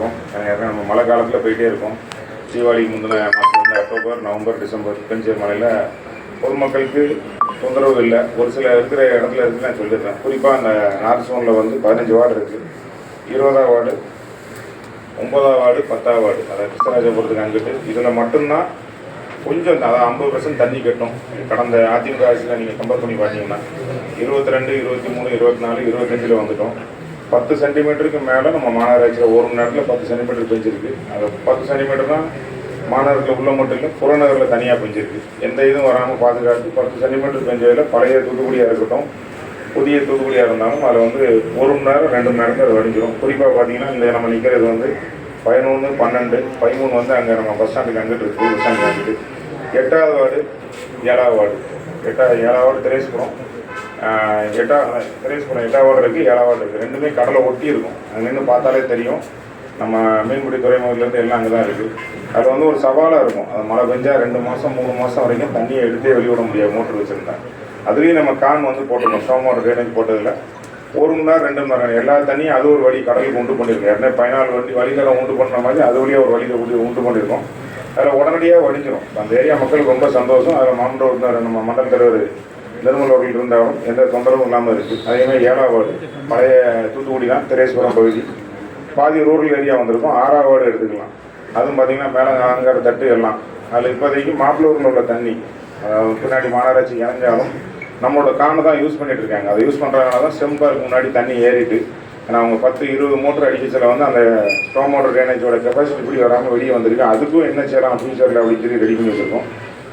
இருக்கும். ஏன்னா நம்ம மழை காலத்தில் போயிட்டே இருக்கும் தீபாவளிக்கு முந்தின மாதம் வந்து அக்டோபர் நவம்பர் டிசம்பர் பெஞ்சர் மலையில் பொதுமக்களுக்கு தொந்தரவு இல்லை. ஒரு சில இருக்கிற இடத்துல இருந்து நான் சொல்லிடுறேன். குறிப்பாக அந்த நார்த் சோனில் வந்து பதினஞ்சு வார்டு இருக்குது இருபதாம் வார்டு ஒன்பதாம் வார்டு பத்தாம் வார்டு. அதாவது கிருஷ்ணராஜபுரத்துக்கு அங்கிட்டு. இதில் மட்டும்தான் கொஞ்சம் அதாவது ஐம்பது பர்சன்ட் தண்ணி கட்டும். கடந்த அதிமுக ஆட்சியில் நீங்கள் கம்பேர் பண்ணி பார்த்தீங்கன்னா இருபத்தி ரெண்டு இருபத்தி மூணு இருபத்தி நாலு இருபத்தஞ்சில் வந்துட்டோம். பத்து சென்டிமீட்டருக்கு மேலே நம்ம மாநகராட்சியில் ஒரு மணி நேரத்தில் பத்து சென்டிமீட்டர் பெஞ்சிருக்கு அந்த பத்து சென்டிமீட்டர் தான் மாநகரத்தில் உள்ள மட்டும் இல்லை புறநகரில் தனியாக பெஞ்சிருக்கு எந்த இதுவும் வராமல் பாதுகாத்து பத்து சென்டிமீட்டர் பெஞ்சதில் பழைய தூத்துக்குடியாக இருக்கட்டும் புதிய தூத்துக்குடியாக இருந்தாலும் அதில் வந்து ஒரு மணி நேரம் ரெண்டு மணி நேரத்தில் அது வடிஞ்சிடும் குறிப்பாக பார்த்தீங்கன்னா இந்த நம்ம நிற்கிறது வந்து பதினொன்று பன்னெண்டு பதிமூணு வந்து அங்கே நம்ம பஸ் ஸ்டாண்டுக்கு அங்கிட்டு இருக்குது பஸ் ஸ்டாண்டுக்கு அங்கிட்டு. எட்டாவது வார்டு ஏழாவது வார்டு. எட்டாவது ஏழாவது வார்டு திரேஸ்புரம். எட்டா எட்டா திரேஸ்புரம் எட்டாவது வார்டு இருக்குது ஏழாவது வார்டு இருக்குது ரெண்டுமே கடலை ஒட்டி இருக்கும். அங்கே நின்று பார்த்தாலே தெரியும். நம்ம மீன்பிடி துறைமுகத்துலேருந்து எல்லாம் அங்கே தான் இருக்குது அது வந்து ஒரு சவாலாக இருக்கும். அது மழை பெஞ்சா ரெண்டு மாதம் மூணு மாதம் வரைக்கும் தண்ணியை எடுத்தே வெளியிட முடியாது மோட்டர் வச்சுருந்தேன் அதுலேயும் நம்ம கான் வந்து போட்டிருக்கோம் ஸ்டோம் வாட்டர் ட்ரைனேஜ் போட்டதில். ஒரு மணி நேரம் ரெண்டு மணி நேரம். எல்லா தண்ணியும் அது ஒரு வழி கடலுக்கு உண்டு பண்ணியிருக்கோம். ஏற்கனவே பதினாலு வண்டி வழிகளை உண்டு பண்ணுற மாதிரி அது வழியாக ஒரு வழியில் உண்டு உண்டு பண்ணியிருக்கோம். அதில் உடனடியாக வடிஞ்சிடும் அந்த ஏரியா மக்களுக்கு ரொம்ப சந்தோஷம். அதில் மாமன்ற நம்ம மண்டல தலைவர் நிர்மல் ரோட்டில் இருந்தாலும் எந்த தொந்தரவும் இல்லாமல் இருக்குது அதேமாதிரி ஏழாவது வார்டு பழைய தூத்துக்குடி தான் திரேஸ்வரம் பகுதி. பாதி ரூரல் ஏரியா வந்திருக்கும். ஆறாவது எடுத்துக்கலாம். அதுவும் பார்த்தீங்கன்னா மேலே அலங்கார தட்டு எல்லாம். அதில் இப்போதைக்கு மாப்பிளூரில் உள்ள தண்ணி பின்னாடி மாநகராட்சி இணைஞ்சாலும் நம்மளோட காணை தான் யூஸ் பண்ணிகிட்டு இருக்காங்க. அதை யூஸ் பண்ணுறதுனால தான் செம்பருக்கு முன்னாடி தண்ணி ஏறிட்டு ஏன்னா அவங்க பத்து இருபது மோட்டர் அடிக்கச்சில் வந்து அந்த ஸ்டோம் மோட்டர் ட்ரைனேஜோட கெப்பாசிட்டி இப்படி வராமல் வெளியே வந்திருக்கு. அதுக்கும் என்ன செய்யலாம்? ஃபியூச்சரில் அப்படின்னு சொல்லி ரெடி பண்ணி வச்சுருக்கோம்.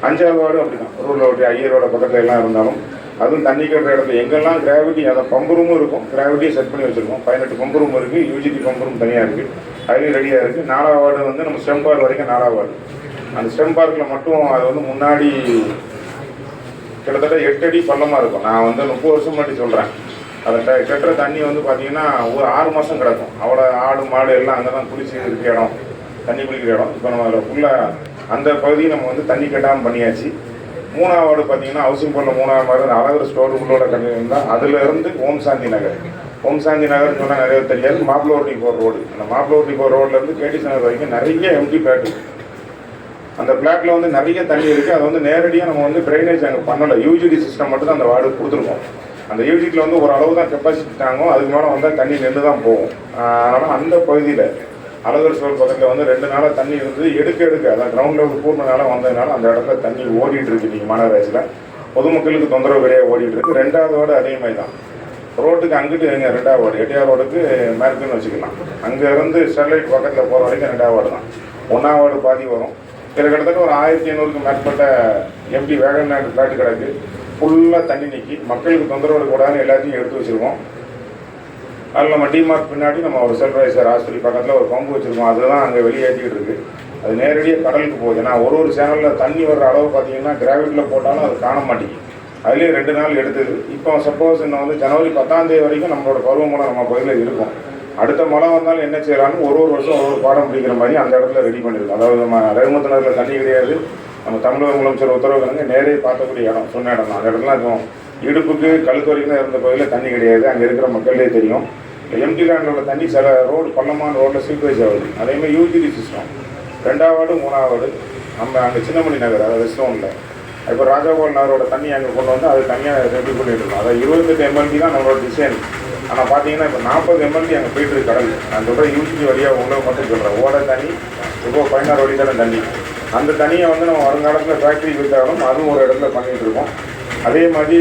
அஞ்சாவது வார்டு அப்படிதான். ரூரில் ஒட்டி ஐயரோட பக்கத்தில் எல்லாம் இருந்தாலும் அதுவும் தண்ணி கட்டுற இடத்துல எங்கெல்லாம் கிராவிட்டி அதை பம்பு ரூமும் இருக்கும் கிராவிட்டியை செட் பண்ணி வச்சிருக்கோம். பதினெட்டு பம்பு ரூம் இருக்குது யூஜிடி பம்பு ரூம் தனியாக இருக்குது அதுலேயும் ரெடியாக இருக்குது நாலாவது வார்டு வந்து நம்ம ஸ்டெம் பார்க் வரைக்கும் நாலாவது வார்டு. அந்த ஸ்டெம் பார்க்கில் மட்டும் அது வந்து முன்னாடி கிட்டத்தட்ட எட்டு அடி பள்ளமாக இருக்கும். நான் வந்து முப்பது வருஷம் முன்னாடி சொல்கிறேன் அதை கட்டுற தண்ணி வந்து பார்த்தீங்கன்னா ஒரு ஆறு மாதம் கிடக்கும். அவ்வளோ ஆடு மாடு எல்லாம் அங்கே தான் குளிச்சு இருக்க இடம் தண்ணி குளிக்கிற இடம். இப்போ நம்ம அதில் ஃபுல்லாக அந்த பகுதியை நம்ம வந்து தண்ணி கட்டாமல் பண்ணியாச்சு. மூணாவது வார்டு பார்த்தீங்கன்னா ஹவுசிங் போர்டில் மூணாவது வார்டு அழகர் ஸ்டோர் உள்ளோட தான். அதுலேருந்து ஓம் சாந்தி நகர். ஓம் சாந்தி நகர்னு சொன்னால் நிறைய தெரியாது. மாப்பிளோட்டி போகிற ரோடு அந்த மாப்பிளோட்டி போகிற ரோட்லேருந்து கேடிஸ் நகர் வரைக்கும் நிறைய எம்டி பிளாட் அந்த பிளாட்டில் வந்து நிறைய தண்ணி இருக்குது அது வந்து நேரடியாக நம்ம வந்து ட்ரைனேஜ் அங்கே பண்ணலை. யூஜிடி சிஸ்டம் மட்டும் தான் அந்த வார்டு கொடுத்துருக்கோம். அந்த யூஜிடியில் வந்து ஒரு அளவு தான் கெப்பாசிட்டி தாங்கும். அதுக்கு மேலே வந்தால் தண்ணி நின்று தான் போகும் அதனால் அந்த பகுதியில் அழகர் ஸ்டோர் பக்கத்தில் வந்து ரெண்டு நாளாக தண்ணி இருந்தது. எடுக்க எடுக்க அதான் கிரவுண்ட் லெவல் பூர்ணனால வந்ததுனால அந்த இடத்துல தண்ணி ஓடிட்டு இருக்கு நீங்கள் மாநகராட்சியில். பொதுமக்களுக்கு தொந்தரவு கிடையாது ஓடிட்டு இருக்கு. ரெண்டாவது வார்டு அதே மாதிரி தான் ரோட்டுக்கு அங்கிட்டு எங்க ரெண்டாவது வார்டு எட்டையாவது ரோடுக்கு மேற்குன்னு வச்சுக்கலாம். அங்கேருந்து ஸ்டெர்லைட் பக்கத்தில் போகிற வரைக்கும் ரெண்டாவது வார்டு தான். ஒன்றாவது வார்டு பாதி வரும். இதில் கிட்டத்தட்ட ஒரு ஆயிரத்தி ஐநூறுக்கு மேற்பட்ட எம்டி வேகன் நாட்டு ஃப்ளாட்டு கிடக்கு. ஃபுல்லாக தண்ணி நிற்கி மக்களுக்கு தொந்தரவு கூடாதுன்னு எல்லாத்தையும் எடுத்து வச்சுருக்கோம். அதில் நம்ம டிமார்க் பின்னாடி நம்ம ஒரு செல்ரைசர் ஆஸ்பத்திரி பக்கத்தில் ஒரு பம்பு வச்சுருக்கோம். அதுதான் அங்கே வெளியேற்றிக்கிட்டு இருக்குது அது நேரடியாக கடலுக்கு போகுது. ஏன்னா ஒரு ஒரு சேனலில் தண்ணி வர்ற அளவு பார்த்தீங்கன்னா கிராவிட்டியில் போட்டாலும் அது காண மாட்டேங்குது. அதுலேயே ரெண்டு நாள் எடுத்தது. இப்போ சப்போஸ் இன்னும் வந்து ஜனவரி பத்தாந்தேதி வரைக்கும் நம்மளோட பருவமழை நம்ம பகுதியில் இருக்கும். அடுத்த மழை வந்தாலும் என்ன செய்யலாம்னு ஒரு ஒரு வருஷம் ஒரு ஒரு பாடம் பிடிக்கிற மாதிரி அந்த இடத்துல ரெடி பண்ணியிருக்கோம் அதாவது நம்ம ரகுமத்தினரில் தண்ணி கிடையாது. நம்ம தமிழக முதலமைச்சர் வந்து நேரே பார்க்கக்கூடிய இடம் சொன்ன இடம் அந்த இடத்துல இருக்கும் இடுப்புக்கு கழுத்து வரைக்கும் தான் இருந்த பகுதியில் தண்ணி கிடையாது. அங்கே இருக்கிற மக்களே தெரியும். எம்டி லேண்டோட உள்ள தண்ணி சில ரோடு பள்ளமான ரோட்டில் சீப்ரேஜ் ஆகுது. அதேமாதிரி யூஜிடி சிஸ்டம் ரெண்டாவது மூணாவது நம்ம அங்கே சின்னமணி நகர் அதாவது வெஸ்டோனில் இப்போ ராஜகோபால் நகரோட தண்ணி அங்கே கொண்டு வந்து அது தனியாக ரெடி பண்ணிட்டு இருக்கோம். அதாவது இருபத்தெட்டு எம்எல்டி தான் நம்மளோட டிசைன் ஆனால் பார்த்தீங்கன்னா இப்போ நாற்பது எம்எல்டி அங்கே போயிட்டு இருக்கு கடல். நான் சொல்கிறேன் யூஜிடி வழியாக உள்ள மட்டும் சொல்கிறேன் ஓட தண்ணி இப்போ பதினாறு வழி தானே தண்ணி. அந்த தண்ணியை வந்து நம்ம வருங்காலத்தில் ஃபேக்ட்ரி விற்றாலும் அதுவும் ஒரு இடத்துல பண்ணிகிட்டு இருக்கோம். அதே மாதிரி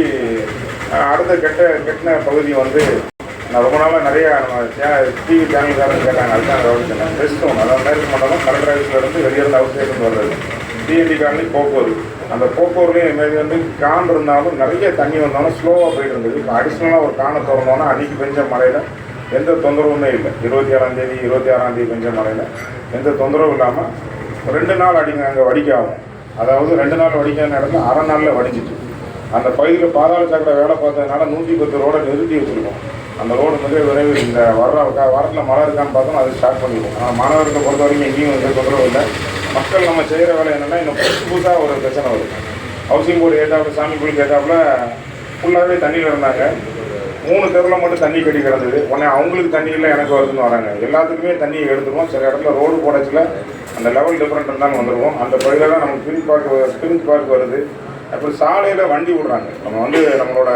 அடுத்த கெட்ட கெட்ட பகுதி வந்து நான் ரொம்ப நாளாக நிறையா நம்ம டிவி சேனல்காரங்க கேட்டாங்க அதுதான் கவனிச்சேன். பெஸ்ட் ஒன்று அதாவது மேற்கு மண்டலம் கலெக்டர் ஆஃபீஸில் இருந்து வெளியிருந்து அவுட் வர்றது. டிஎன்டி காலனி போக்கூர் அந்த போக்கூர்லேயும் இதுமாரி வந்து கான் இருந்தாலும் நிறைய தண்ணி வந்தாலும் ஸ்லோவாக போயிட்டு இருந்தது. இப்போ அடிஷ்னலாக ஒரு காணை திறந்தோன்னா அன்றைக்கி பெஞ்ச மழையில் எந்த தொந்தரவுமே இல்லை. இருபத்தி ஏழாம் தேதி இருபத்தி ஆறாம் தேதி பெஞ்ச மழையில் எந்த தொந்தரவும் இல்லாமல் ரெண்டு நாள் அடிங்க அங்கே வடிக்க ஆகும். அதாவது ரெண்டு நாள் வடிக்கிற இடத்துல அரை நாளில் வடிஞ்சிட்டு அந்த பகுதியில் பாதாள சாக்கடை வேலை பார்த்ததுனால நூற்றி பத்து ரோடை நிறுத்தி வச்சுருக்கோம். அந்த ரோடு மிக விரைவில் இந்த வர்ற வாரத்தில் மழை இருக்கான்னு பார்த்தோம் அது ஸ்டார்ட் பண்ணிடுவோம். ஆனால் மாணவர்களை பொறுத்த வரைக்கும் எங்கேயும் எந்த தொந்தரவு இல்லை. மக்கள் நம்ம செய்கிற வேலை என்னென்னா இன்னும் புதுசு புதுசாக ஒரு பிரச்சனை வருது. ஹவுசிங் போர்டு ஏற்றாப்புல சாமி கோயில் ஏற்றாப்புல ஃபுல்லாகவே தண்ணியில் இருந்தாங்க மூணு தெருவில் மட்டும் தண்ணி கட்டி கிடந்தது. உடனே அவங்களுக்கு தண்ணி இல்லை எனக்கு வருதுன்னு வராங்க. எல்லாத்துக்குமே தண்ணியை எடுத்துருவோம். சில இடத்துல ரோடு போடச்சில் அந்த லெவல் டிஃப்ரெண்ட் இருந்தாலும் வந்துடுவோம் அந்த பகுதியில் நமக்கு ஸ்பிரிங் பார்க் ஸ்பிரிங் பார்க் வருது. அப்புறம் சாலையில் வண்டி விடுறாங்க. நம்ம வந்து நம்மளோட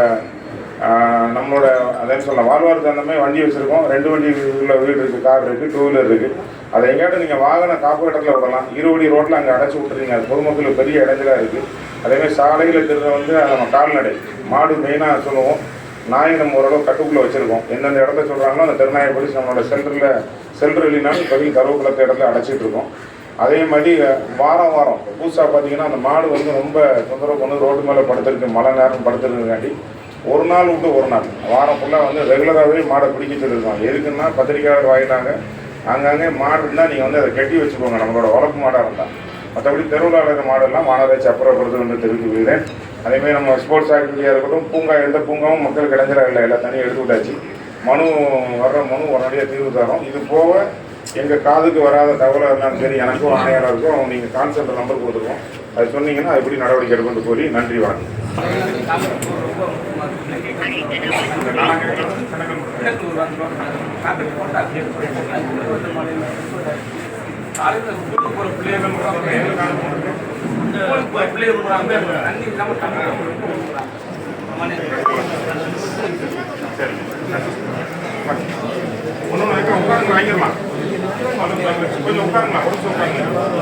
நம்மளோட அதான் சொல்லலாம் வாழ்வார் அந்த வண்டி வச்சுருக்கோம். ரெண்டு வண்டி உள்ள வீடு இருக்குது கார் இருக்குது டூ வீலர் இருக்குது அதை எங்கேயாட்டும் நீங்கள் வாகன காப்பு இடத்துல விடலாம். இருபடி ரோட்டில் அங்கே அடைச்சி விட்டுறீங்க அது பொதுமக்களுக்கு பெரிய இடைஞ்சலாக இருக்குது அதேமாதிரி சாலையில் திரும்ப வந்து நம்ம கால்நடை மாடு மெயினாக சொல்லுவோம். நாயை நம்ம ஓரளவு கட்டுக்குள்ளே வச்சுருக்கோம். எந்தெந்த இடத்த சொல்கிறாங்களோ அந்த திருநாயை பிடிச்சி நம்மளோட சென்டரில் செல்டர் இல்லைனாலும் இப்போதைக்கு கருவேப்பிலத்தை இடத்துல அடைச்சிட்டு இருக்கோம். அதே மாதிரி வாரம் வாரம் புதுசாக பார்த்தீங்கன்னா அந்த மாடு வந்து ரொம்ப தொந்தரவு பண்ணி ரோடு மேலே படுத்திருக்கு மழை நேரம் படுத்துருக்காண்டி ஒரு நாள் விட்டு ஒரு நாள். வாரம் ஃபுல்லாக வந்து ரெகுலராகவே மாடை பிடிக்க சொல்லியிருக்கோம் எதுக்குன்னா பத்திரிக்கையாளர் வாயினாங்க அங்கங்கே மாடு இருந்தால் நீங்கள் வந்து அதை கட்டி வச்சுக்கோங்க நம்மளோட வளர்ப்பு மாடாக இருந்தால் மற்றபடி தெருவில் இருக்கிற மாடெல்லாம் மாநகராட்சி அப்புறப்படுத்து வந்து தெரிவிக்கிறேன் அதேமாதிரி நம்ம ஸ்போர்ட்ஸ் ஆக்டிவிட்டியாக இருக்கட்டும் பூங்கா எந்த பூங்காவும் மக்கள் இடைஞ்சலாக இல்லை. எல்லா தண்ணியும் எடுத்து விட்டாச்சு. மனு வர்ற மனு உடனடியாக தீர்வு தரோம். இது போக எங்கள் காதுக்கு வராத தகவலாக இருந்தாலும் சரி எனக்கும் ஆணையாளருக்கும் நீங்கள் கான்செப்ட் நம்பர் கொடுத்துருக்கோம் அது சொன்னீங்கன்னா அது எப்படி நடவடிக்கை எடுக்கணும்னு கூறி நன்றி வணக்கம். இந்த நாளாக காலையில் ஸ்கூலுக்கு போகிற பிள்ளைகள் ஸ்கூலுக்கு போகிற பிள்ளைகள் போகிறாங்க தண்ணி இல்லாமல் தண்ணி சரி ஒன்று உட்காருங்க வாங்கிடலாம். உட்காருங்களா ஒரு நிமிஷம் உட்காருங்க.